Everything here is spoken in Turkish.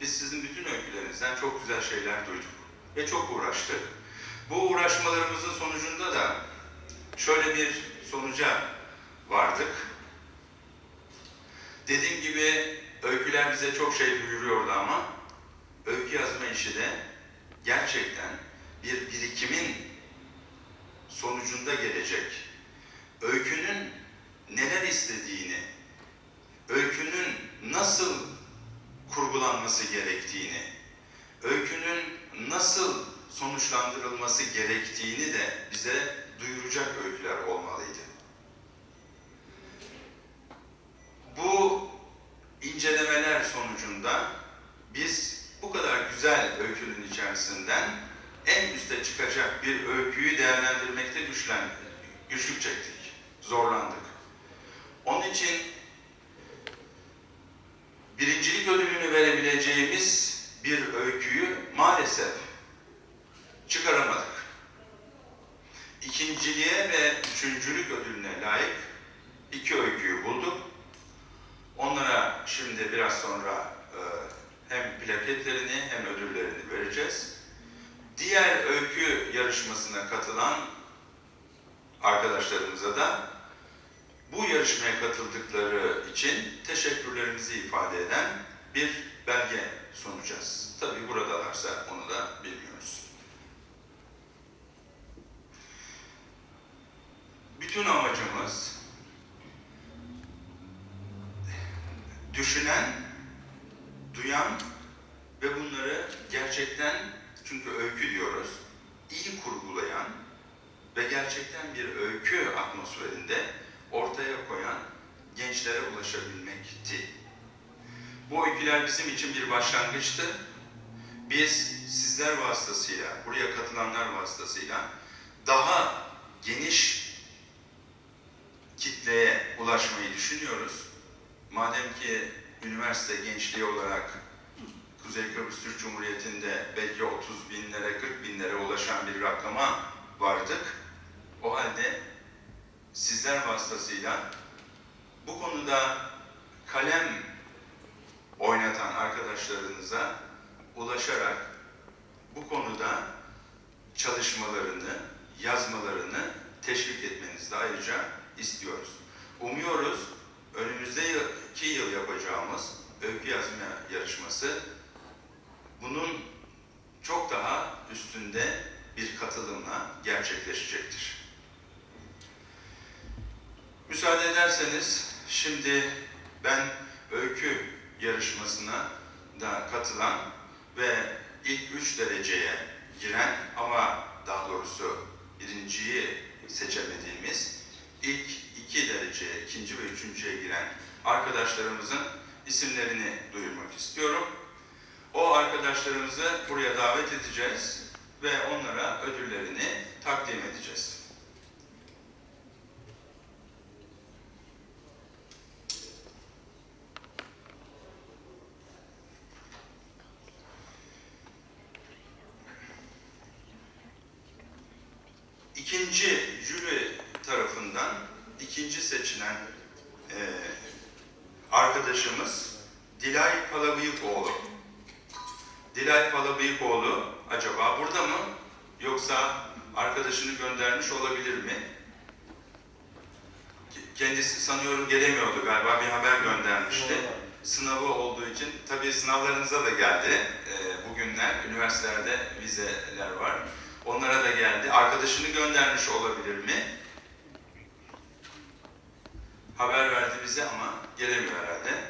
biz sizin bütün öykülerinizden çok güzel şeyler duyduk ve çok uğraştık. Bu uğraşmalarımızın sonucunda da şöyle bir sonuca vardık. Dediğim gibi öyküler bize çok şey duyuruyordu ama öykü yazma işi de gerçekten bir birikimin sonucunda gelecek. Öykünün neler istediğini, öykünün nasıl kurgulanması gerektiğini, öykünün nasıl sonuçlandırılması gerektiğini de bize duyuracak öyküler olmalıydı. Bu incelemeler sonucunda biz bu kadar güzel öykünün içerisinden en üste çıkacak bir öyküyü değerlendirmekte güçlen, güçlük çektik, zorlandık. Onun için ödülünü verebileceğimiz bir öyküyü maalesef çıkaramadık. İkinciliğe ve üçüncülük ödülüne layık iki öyküyü bulduk. Onlara şimdi biraz sonra e, hem plaketlerini hem ödüllerini vereceğiz. Diğer öykü yarışmasına katılan arkadaşlarımıza da bu yarışmaya katıldıkları için teşekkürlerimizi ifade eden bir belge sunacağız. Tabii buradalarsa onu da bilmiyoruz. Bütün amacımız düşünen, duyan ve bunları gerçekten çünkü öykü diyoruz, iyi kurgulayan ve gerçekten bir öykü atmosferinde ortaya koyan gençlere ulaşabilmekti. Bu öyküler bizim için bir başlangıçtı. Biz sizler vasıtasıyla, buraya katılanlar vasıtasıyla daha geniş kitleye ulaşmayı düşünüyoruz. Madem ki üniversite gençliği olarak Kuzey Kıbrıs Türk Cumhuriyeti'nde belki 30 binlere, 40 binlere ulaşan bir rakama vardık. O halde sizler vasıtasıyla bu konuda kalem oynatan arkadaşlarınıza ulaşarak bu konuda çalışmalarını, yazmalarını teşvik etmenizi ayrıca istiyoruz. Umuyoruz önümüzdeki yıl yapacağımız öykü yazma yarışması bunun çok daha üstünde bir katılımla gerçekleşecektir. Müsaade ederseniz şimdi ben öykü yarışmasına da katılan ve ilk üç dereceye giren ama daha doğrusu birinciyi seçemediğimiz ilk iki dereceye, ikinci ve üçüncüye giren arkadaşlarımızın isimlerini duyurmak istiyorum. O arkadaşlarımızı buraya davet edeceğiz ve onlara ödüllerini takdim edeceğiz. İkinci jüri tarafından ikinci seçilen e, arkadaşımız Dilay Palabıyıkoğlu. Dilay Palabıyıkoğlu acaba burada mı? Yoksa arkadaşını göndermiş olabilir mi? Kendisi sanıyorum gelemiyordu galiba bir haber göndermişti. Sınavı olduğu için tabii sınavlarınıza da geldi. E, bugünler üniversitelerde vizeler var. Onlara da geldi. Arkadaşını göndermiş olabilir mi? Haber verdi bize ama gelemiyor herhalde.